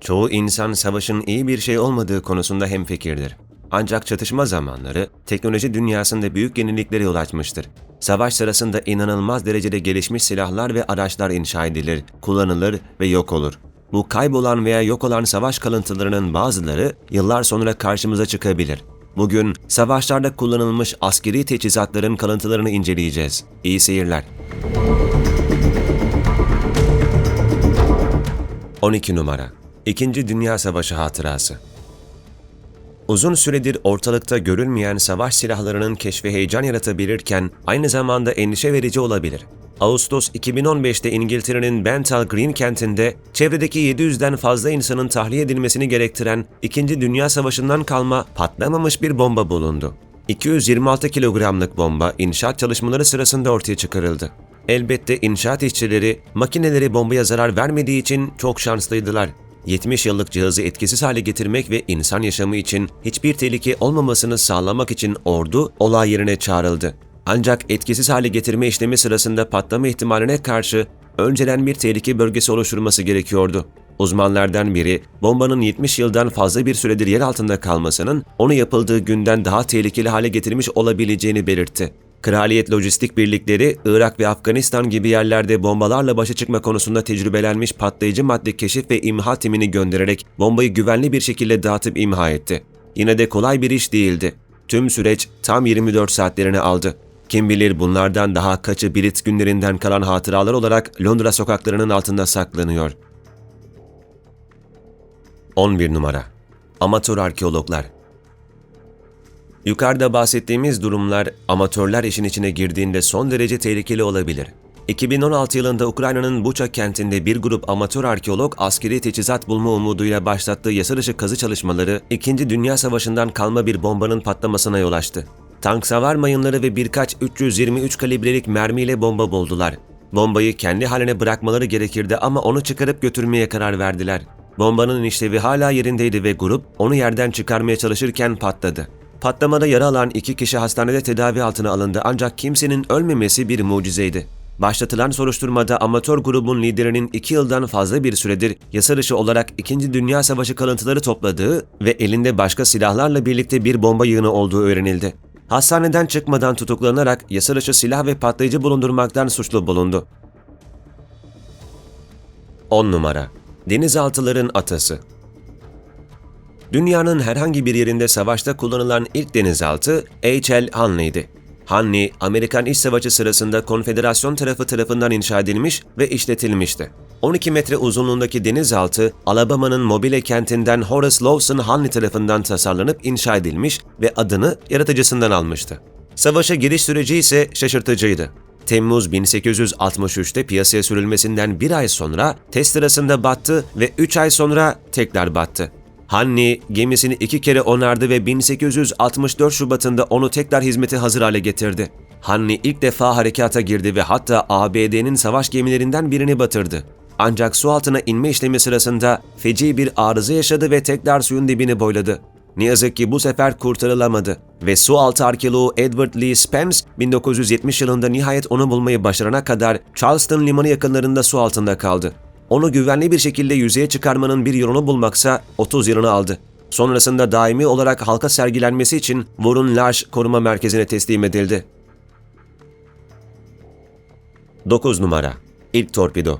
Çoğu insan savaşın iyi bir şey olmadığı konusunda hemfikirdir. Ancak çatışma zamanları teknoloji dünyasında büyük yeniliklere yol açmıştır. Savaş sırasında inanılmaz derecede gelişmiş silahlar ve araçlar inşa edilir, kullanılır ve yok olur. Bu kaybolan veya yok olan savaş kalıntılarının bazıları yıllar sonra karşımıza çıkabilir. Bugün savaşlarda kullanılmış askeri teçhizatların kalıntılarını inceleyeceğiz. İyi seyirler. 12 numara İkinci Dünya Savaşı hatırası Uzun süredir ortalıkta görülmeyen savaş silahlarının keşfi heyecan yaratabilirken aynı zamanda endişe verici olabilir. Ağustos 2015'te İngiltere'nin Bental Green kentinde çevredeki 700'den fazla insanın tahliye edilmesini gerektiren 2. Dünya Savaşı'ndan kalma patlamamış bir bomba bulundu. 226 kilogramlık bomba inşaat çalışmaları sırasında ortaya çıkarıldı. Elbette inşaat işçileri makineleri bombaya zarar vermediği için çok şanslıydılar. 70 yıllık cihazı etkisiz hale getirmek ve insan yaşamı için hiçbir tehlike olmamasını sağlamak için ordu olay yerine çağrıldı. Ancak etkisiz hale getirme işlemi sırasında patlama ihtimaline karşı önceden bir tehlike bölgesi oluşturulması gerekiyordu. Uzmanlardan biri, bombanın 70 yıldan fazla bir süredir yer altında kalmasının onu yapıldığı günden daha tehlikeli hale getirmiş olabileceğini belirtti. Kraliyet Lojistik Birlikleri, Irak ve Afganistan gibi yerlerde bombalarla başa çıkma konusunda tecrübelenmiş patlayıcı madde keşif ve imha timini göndererek bombayı güvenli bir şekilde dağıtıp imha etti. Yine de kolay bir iş değildi. Tüm süreç tam 24 saatlerini aldı. Kim bilir bunlardan daha kaçı Brit günlerinden kalan hatıralar olarak Londra sokaklarının altında saklanıyor. 11 numara Amatör arkeologlar Yukarıda bahsettiğimiz durumlar amatörler işin içine girdiğinde son derece tehlikeli olabilir. 2016 yılında Ukrayna'nın Buça kentinde bir grup amatör arkeolog askeri teçhizat bulma umuduyla başlattığı yasa kazı çalışmaları 2. Dünya Savaşı'ndan kalma bir bombanın patlamasına yol açtı. Tank savar mayınları ve birkaç 323 kalibrelik mermiyle bomba buldular. Bombayı kendi haline bırakmaları gerekirdi ama onu çıkarıp götürmeye karar verdiler. Bombanın işlevi hala yerindeydi ve grup onu yerden çıkarmaya çalışırken patladı. Patlamada yara alan iki kişi hastanede tedavi altına alındı ancak kimsenin ölmemesi bir mucizeydi. Başlatılan soruşturmada amatör grubun liderinin iki yıldan fazla bir süredir yasa dışı olarak 2. Dünya Savaşı kalıntıları topladığı ve elinde başka silahlarla birlikte bir bomba yığını olduğu öğrenildi. Hastaneden çıkmadan tutuklanarak yasa dışı silah ve patlayıcı bulundurmaktan suçlu bulundu. 10 numara Denizaltıların atası Dünyanın herhangi bir yerinde savaşta kullanılan ilk denizaltı H.L. Hanley'di. Hanley, Amerikan İç Savaşı sırasında konfederasyon tarafı tarafından inşa edilmiş ve işletilmişti. 12 metre uzunluğundaki denizaltı, Alabama'nın Mobile kentinden Horace Lawson Hanley tarafından tasarlanıp inşa edilmiş ve adını yaratıcısından almıştı. Savaşa giriş süreci ise şaşırtıcıydı. Temmuz 1863'te piyasaya sürülmesinden bir ay sonra test sırasında battı ve 3 ay sonra tekrar battı. Hanni gemisini iki kere onardı ve 1864 Şubat'ında onu tekrar hizmete hazır hale getirdi. Hanni ilk defa harekata girdi ve hatta ABD'nin savaş gemilerinden birini batırdı. Ancak su altına inme işlemi sırasında feci bir arıza yaşadı ve tekrar suyun dibini boyladı. Ne yazık ki bu sefer kurtarılamadı ve su altı arkeoloğu Edward Lee Spence 1970 yılında nihayet onu bulmayı başarana kadar Charleston limanı yakınlarında su altında kaldı. Onu güvenli bir şekilde yüzeye çıkarmanın bir yolunu bulmaksa 30 yılını aldı. Sonrasında daimi olarak halka sergilenmesi için Warren Large Koruma Merkezi'ne teslim edildi. 9 numara İlk Torpido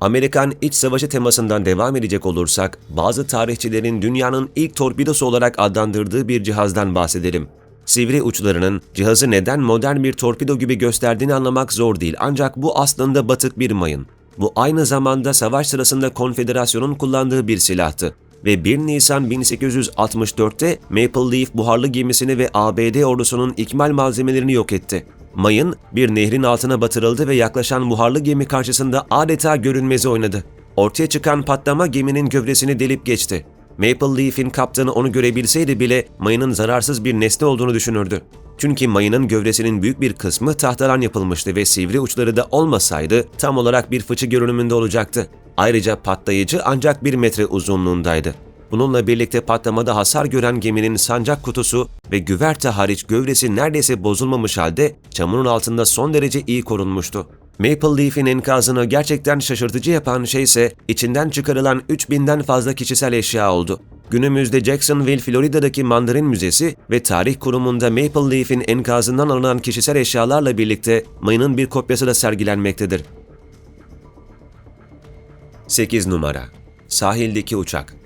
Amerikan İç Savaşı temasından devam edecek olursak, bazı tarihçilerin dünyanın ilk torpidosu olarak adlandırdığı bir cihazdan bahsedelim. Sivri uçlarının cihazı neden modern bir torpido gibi gösterdiğini anlamak zor değil ancak bu aslında batık bir mayın. Bu aynı zamanda savaş sırasında konfederasyonun kullandığı bir silahtı ve 1 Nisan 1864'te Maple Leaf buharlı gemisini ve ABD ordusunun ikmal malzemelerini yok etti. Mayın bir nehrin altına batırıldı ve yaklaşan buharlı gemi karşısında adeta görünmezi oynadı. Ortaya çıkan patlama geminin gövdesini delip geçti. Maple Leaf'in kaptanı onu görebilseydi bile mayının zararsız bir nesne olduğunu düşünürdü. Çünkü mayının gövdesinin büyük bir kısmı tahtadan yapılmıştı ve sivri uçları da olmasaydı tam olarak bir fıçı görünümünde olacaktı. Ayrıca patlayıcı ancak bir metre uzunluğundaydı. Bununla birlikte patlamada hasar gören geminin sancak kutusu ve güverte hariç gövdesi neredeyse bozulmamış halde çamurun altında son derece iyi korunmuştu. Maple Leaf'in enkazını gerçekten şaşırtıcı yapan şey ise içinden çıkarılan 3000'den fazla kişisel eşya oldu. Günümüzde Jacksonville, Florida'daki Mandarin Müzesi ve Tarih Kurumu'nda Maple Leaf'in enkazından alınan kişisel eşyalarla birlikte mayının bir kopyası da sergilenmektedir. 8 numara Sahildeki Uçak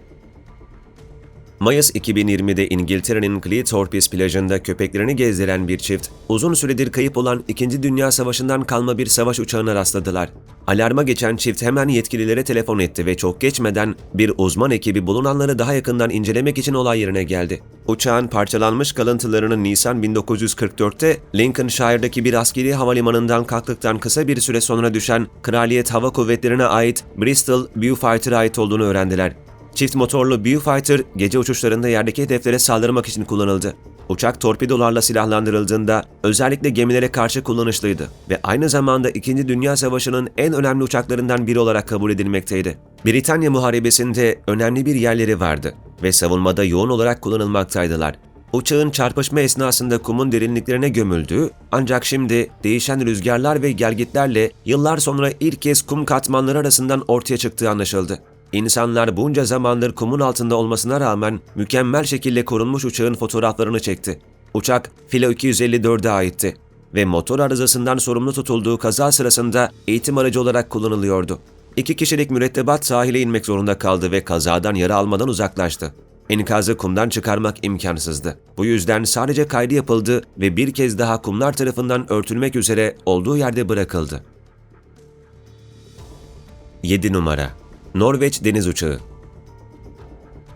Mayıs 2020'de İngiltere'nin Cleethorpes plajında köpeklerini gezdiren bir çift, uzun süredir kayıp olan İkinci Dünya Savaşı'ndan kalma bir savaş uçağına rastladılar. Alarma geçen çift hemen yetkililere telefon etti ve çok geçmeden bir uzman ekibi bulunanları daha yakından incelemek için olay yerine geldi. Uçağın parçalanmış kalıntılarının Nisan 1944'te Lincolnshire'daki bir askeri havalimanından kalktıktan kısa bir süre sonra düşen Kraliyet Hava Kuvvetleri'ne ait Bristol Viewfighter'a ait olduğunu öğrendiler. Çift motorlu Viewfighter gece uçuşlarında yerdeki hedeflere saldırmak için kullanıldı. Uçak torpidolarla silahlandırıldığında özellikle gemilere karşı kullanışlıydı ve aynı zamanda 2. Dünya Savaşı'nın en önemli uçaklarından biri olarak kabul edilmekteydi. Britanya Muharebesi'nde önemli bir yerleri vardı ve savunmada yoğun olarak kullanılmaktaydılar. Uçağın çarpışma esnasında kumun derinliklerine gömüldüğü ancak şimdi değişen rüzgarlar ve gelgitlerle yıllar sonra ilk kez kum katmanları arasından ortaya çıktığı anlaşıldı. İnsanlar bunca zamandır kumun altında olmasına rağmen mükemmel şekilde korunmuş uçağın fotoğraflarını çekti. Uçak Filo 254'e aitti ve motor arızasından sorumlu tutulduğu kaza sırasında eğitim aracı olarak kullanılıyordu. İki kişilik mürettebat sahile inmek zorunda kaldı ve kazadan yara almadan uzaklaştı. Enkazı kumdan çıkarmak imkansızdı. Bu yüzden sadece kaydı yapıldı ve bir kez daha kumlar tarafından örtülmek üzere olduğu yerde bırakıldı. 7 numara Norveç deniz uçağı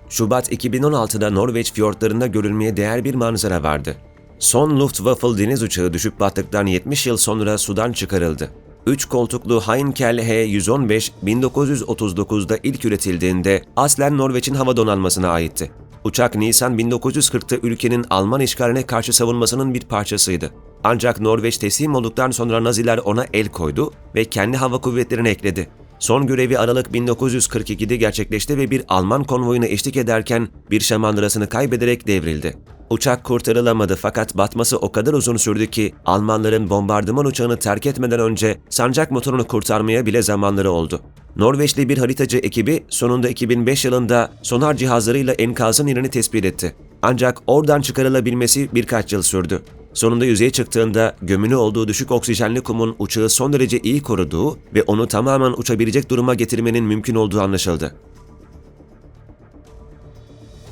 Şubat 2016'da Norveç fiyortlarında görülmeye değer bir manzara vardı. Son Luftwaffe deniz uçağı düşüp battıktan 70 yıl sonra sudan çıkarıldı. 3 koltuklu Heinkel H-115 1939'da ilk üretildiğinde aslen Norveç'in hava donanmasına aitti. Uçak Nisan 1940'ta ülkenin Alman işgaline karşı savunmasının bir parçasıydı. Ancak Norveç teslim olduktan sonra Naziler ona el koydu ve kendi hava kuvvetlerine ekledi. Son görevi Aralık 1942'de gerçekleşti ve bir Alman konvoyuna eşlik ederken bir şamandırasını kaybederek devrildi. Uçak kurtarılamadı fakat batması o kadar uzun sürdü ki Almanların bombardıman uçağını terk etmeden önce sancak motorunu kurtarmaya bile zamanları oldu. Norveçli bir haritacı ekibi sonunda 2005 yılında sonar cihazlarıyla enkazın yerini tespit etti. Ancak oradan çıkarılabilmesi birkaç yıl sürdü. Sonunda yüzeye çıktığında gömülü olduğu düşük oksijenli kumun uçağı son derece iyi koruduğu ve onu tamamen uçabilecek duruma getirmenin mümkün olduğu anlaşıldı.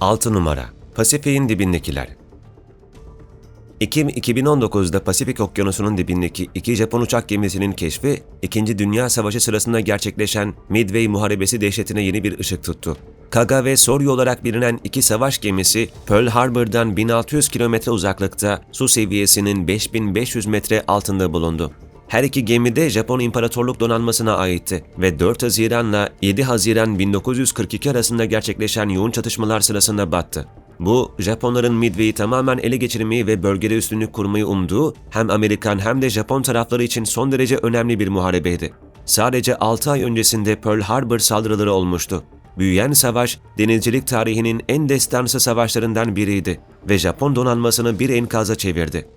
6 numara Pasifik'in dibindekiler Ekim 2019'da Pasifik Okyanusu'nun dibindeki iki Japon uçak gemisinin keşfi, İkinci Dünya Savaşı sırasında gerçekleşen Midway Muharebesi dehşetine yeni bir ışık tuttu. Kaga ve Soryu olarak bilinen iki savaş gemisi Pearl Harbor'dan 1600 kilometre uzaklıkta su seviyesinin 5500 metre altında bulundu. Her iki gemi de Japon İmparatorluk Donanması'na aitti ve 4 Haziran'la 7 Haziran 1942 arasında gerçekleşen yoğun çatışmalar sırasında battı. Bu, Japonların Midway'i tamamen ele geçirmeyi ve bölgede üstünlük kurmayı umduğu hem Amerikan hem de Japon tarafları için son derece önemli bir muharebeydi. Sadece 6 ay öncesinde Pearl Harbor saldırıları olmuştu. Büyüyen savaş, denizcilik tarihinin en destansı savaşlarından biriydi ve Japon donanmasını bir enkaza çevirdi.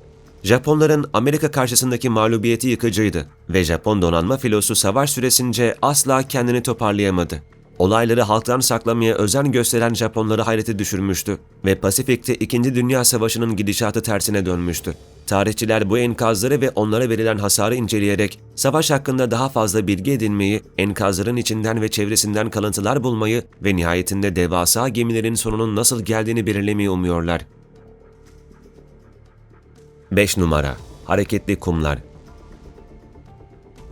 Japonların Amerika karşısındaki mağlubiyeti yıkıcıydı ve Japon donanma filosu savaş süresince asla kendini toparlayamadı. Olayları halktan saklamaya özen gösteren Japonları hayrete düşürmüştü ve Pasifik'te 2. Dünya Savaşı'nın gidişatı tersine dönmüştü. Tarihçiler bu enkazları ve onlara verilen hasarı inceleyerek savaş hakkında daha fazla bilgi edinmeyi, enkazların içinden ve çevresinden kalıntılar bulmayı ve nihayetinde devasa gemilerin sonunun nasıl geldiğini belirlemeyi umuyorlar. 5 numara Hareketli kumlar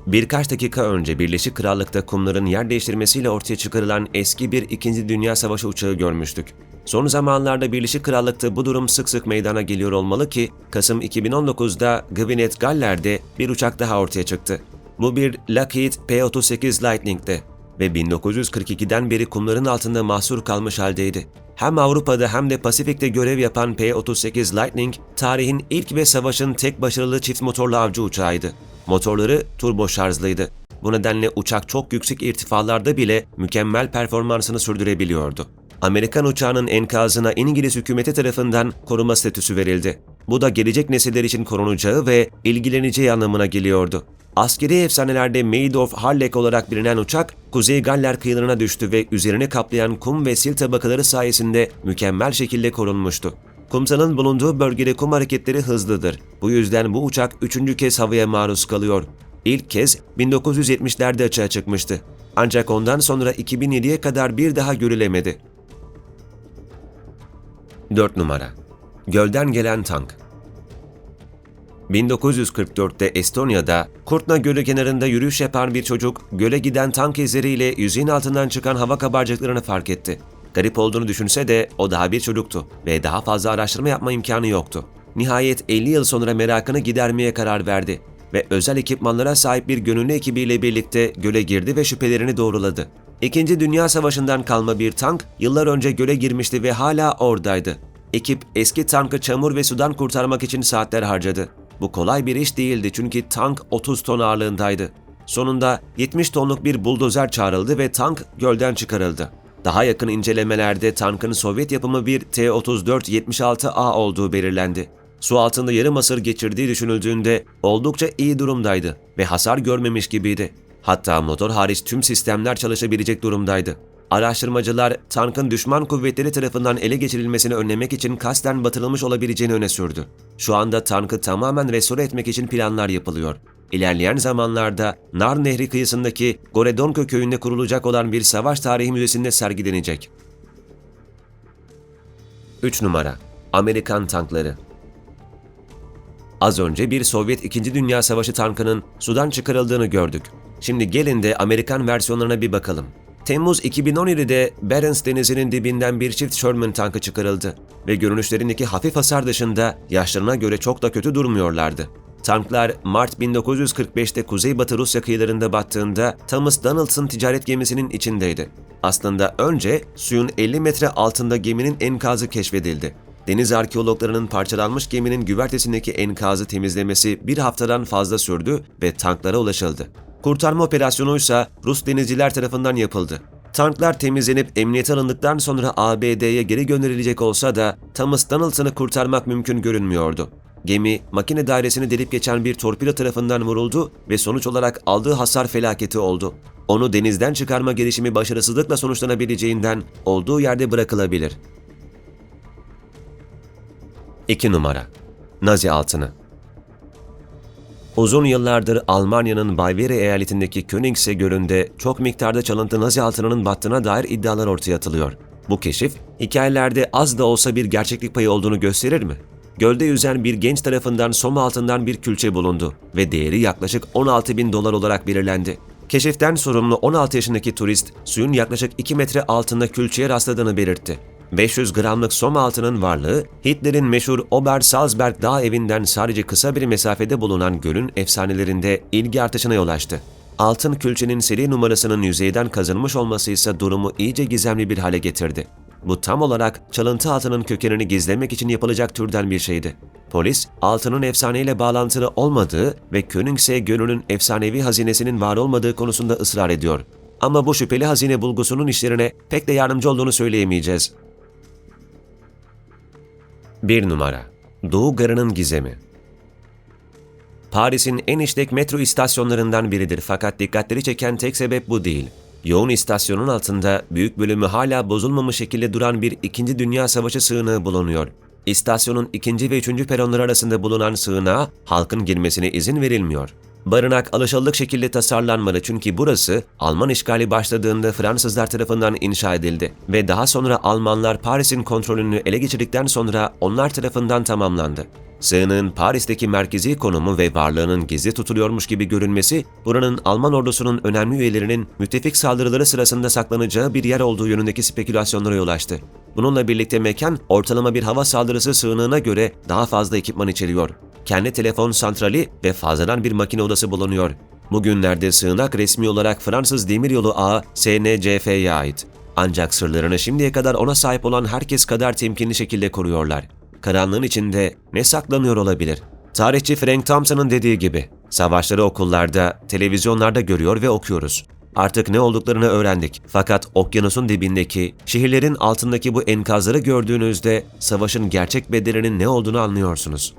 Birkaç dakika önce Birleşik Krallık'ta kumların yer değiştirmesiyle ortaya çıkarılan eski bir İkinci Dünya Savaşı uçağı görmüştük. Son zamanlarda Birleşik Krallık'ta bu durum sık sık meydana geliyor olmalı ki Kasım 2019'da Gwynedd Galler'de bir uçak daha ortaya çıktı. Bu bir Lockheed P-38 Lightning'ti ve 1942'den beri kumların altında mahsur kalmış haldeydi. Hem Avrupa'da hem de Pasifik'te görev yapan P-38 Lightning, tarihin ilk ve savaşın tek başarılı çift motorlu avcı uçağıydı. Motorları turbo şarjlıydı. Bu nedenle uçak çok yüksek irtifalarda bile mükemmel performansını sürdürebiliyordu. Amerikan uçağının enkazına İngiliz hükümeti tarafından koruma statüsü verildi. Bu da gelecek nesiller için korunacağı ve ilgileneceği anlamına geliyordu. Askeri efsanelerde Maid of Harlech olarak bilinen uçak, Kuzey Galler kıyılarına düştü ve üzerine kaplayan kum ve sil tabakaları sayesinde mükemmel şekilde korunmuştu. Kumsalın bulunduğu bölgede kum hareketleri hızlıdır. Bu yüzden bu uçak üçüncü kez havaya maruz kalıyor. İlk kez 1970'lerde açığa çıkmıştı. Ancak ondan sonra 2007'ye kadar bir daha görülemedi. 4 numara Gölden gelen tank 1944'te Estonya'da Kurtna Gölü kenarında yürüyüş yapan bir çocuk göle giden tank izleriyle yüzeyin altından çıkan hava kabarcıklarını fark etti. Garip olduğunu düşünse de o daha bir çocuktu ve daha fazla araştırma yapma imkanı yoktu. Nihayet 50 yıl sonra merakını gidermeye karar verdi ve özel ekipmanlara sahip bir gönüllü ekibiyle birlikte göle girdi ve şüphelerini doğruladı. İkinci Dünya Savaşı'ndan kalma bir tank yıllar önce göle girmişti ve hala oradaydı. Ekip eski tankı çamur ve sudan kurtarmak için saatler harcadı. Bu kolay bir iş değildi çünkü tank 30 ton ağırlığındaydı. Sonunda 70 tonluk bir buldozer çağrıldı ve tank gölden çıkarıldı. Daha yakın incelemelerde tankın Sovyet yapımı bir T-34-76A olduğu belirlendi. Su altında yarım asır geçirdiği düşünüldüğünde oldukça iyi durumdaydı ve hasar görmemiş gibiydi. Hatta motor hariç tüm sistemler çalışabilecek durumdaydı. Araştırmacılar tankın düşman kuvvetleri tarafından ele geçirilmesini önlemek için kasten batırılmış olabileceğini öne sürdü. Şu anda tankı tamamen restore etmek için planlar yapılıyor. İlerleyen zamanlarda Nar Nehri kıyısındaki Goredonko köyünde kurulacak olan bir savaş tarihi müzesinde sergilenecek. 3 numara Amerikan tankları Az önce bir Sovyet 2. Dünya Savaşı tankının sudan çıkarıldığını gördük. Şimdi gelin de Amerikan versiyonlarına bir bakalım. Temmuz 2017'de Barents Denizi'nin dibinden bir çift Sherman tankı çıkarıldı ve görünüşlerindeki hafif hasar dışında yaşlarına göre çok da kötü durmuyorlardı. Tanklar Mart 1945'te Kuzeybatı Rusya kıyılarında battığında Thomas Donaldson ticaret gemisinin içindeydi. Aslında önce suyun 50 metre altında geminin enkazı keşfedildi. Deniz arkeologlarının parçalanmış geminin güvertesindeki enkazı temizlemesi bir haftadan fazla sürdü ve tanklara ulaşıldı. Kurtarma operasyonu ise Rus denizciler tarafından yapıldı. Tanklar temizlenip emniyete alındıktan sonra ABD'ye geri gönderilecek olsa da Thomas Donaldson'ı kurtarmak mümkün görünmüyordu. Gemi, makine dairesini delip geçen bir torpido tarafından vuruldu ve sonuç olarak aldığı hasar felaketi oldu. Onu denizden çıkarma girişimi başarısızlıkla sonuçlanabileceğinden olduğu yerde bırakılabilir. 2 numara Nazi altını Uzun yıllardır Almanya'nın Bavyera eyaletindeki Königse Gölü'nde çok miktarda çalıntı Nazi altınının battığına dair iddialar ortaya atılıyor. Bu keşif, hikayelerde az da olsa bir gerçeklik payı olduğunu gösterir mi? Gölde yüzen bir genç tarafından Soma altından bir külçe bulundu ve değeri yaklaşık 16 bin dolar olarak belirlendi. Keşiften sorumlu 16 yaşındaki turist, suyun yaklaşık 2 metre altında külçeye rastladığını belirtti. 500 gramlık som altının varlığı, Hitler'in meşhur Ober Salzberg dağ evinden sadece kısa bir mesafede bulunan gölün efsanelerinde ilgi artışına yol açtı. Altın külçenin seri numarasının yüzeyden kazınmış olması ise durumu iyice gizemli bir hale getirdi. Bu tam olarak çalıntı altının kökenini gizlemek için yapılacak türden bir şeydi. Polis, altının efsaneyle bağlantılı olmadığı ve Königse Gölü'nün efsanevi hazinesinin var olmadığı konusunda ısrar ediyor. Ama bu şüpheli hazine bulgusunun işlerine pek de yardımcı olduğunu söyleyemeyeceğiz. 1 numara Doğu Garı'nın gizemi Paris'in en işlek metro istasyonlarından biridir fakat dikkatleri çeken tek sebep bu değil. Yoğun istasyonun altında büyük bölümü hala bozulmamış şekilde duran bir 2. Dünya Savaşı sığınağı bulunuyor. İstasyonun ikinci ve üçüncü peronları arasında bulunan sığınağa halkın girmesine izin verilmiyor. Barınak alışıldık şekilde tasarlanmalı çünkü burası Alman işgali başladığında Fransızlar tarafından inşa edildi ve daha sonra Almanlar Paris'in kontrolünü ele geçirdikten sonra onlar tarafından tamamlandı. Sığınığın Paris'teki merkezi konumu ve varlığının gizli tutuluyormuş gibi görünmesi, buranın Alman ordusunun önemli üyelerinin müttefik saldırıları sırasında saklanacağı bir yer olduğu yönündeki spekülasyonlara yol açtı. Bununla birlikte mekan, ortalama bir hava saldırısı sığınığına göre daha fazla ekipman içeriyor. Kendi telefon santrali ve fazladan bir makine odası bulunuyor. Bugünlerde sığınak resmi olarak Fransız Demiryolu Ağı SNCF'ye ait. Ancak sırlarını şimdiye kadar ona sahip olan herkes kadar temkinli şekilde koruyorlar. Karanlığın içinde ne saklanıyor olabilir? Tarihçi Frank Thompson'ın dediği gibi, savaşları okullarda, televizyonlarda görüyor ve okuyoruz. Artık ne olduklarını öğrendik. Fakat okyanusun dibindeki, şehirlerin altındaki bu enkazları gördüğünüzde savaşın gerçek bedelinin ne olduğunu anlıyorsunuz.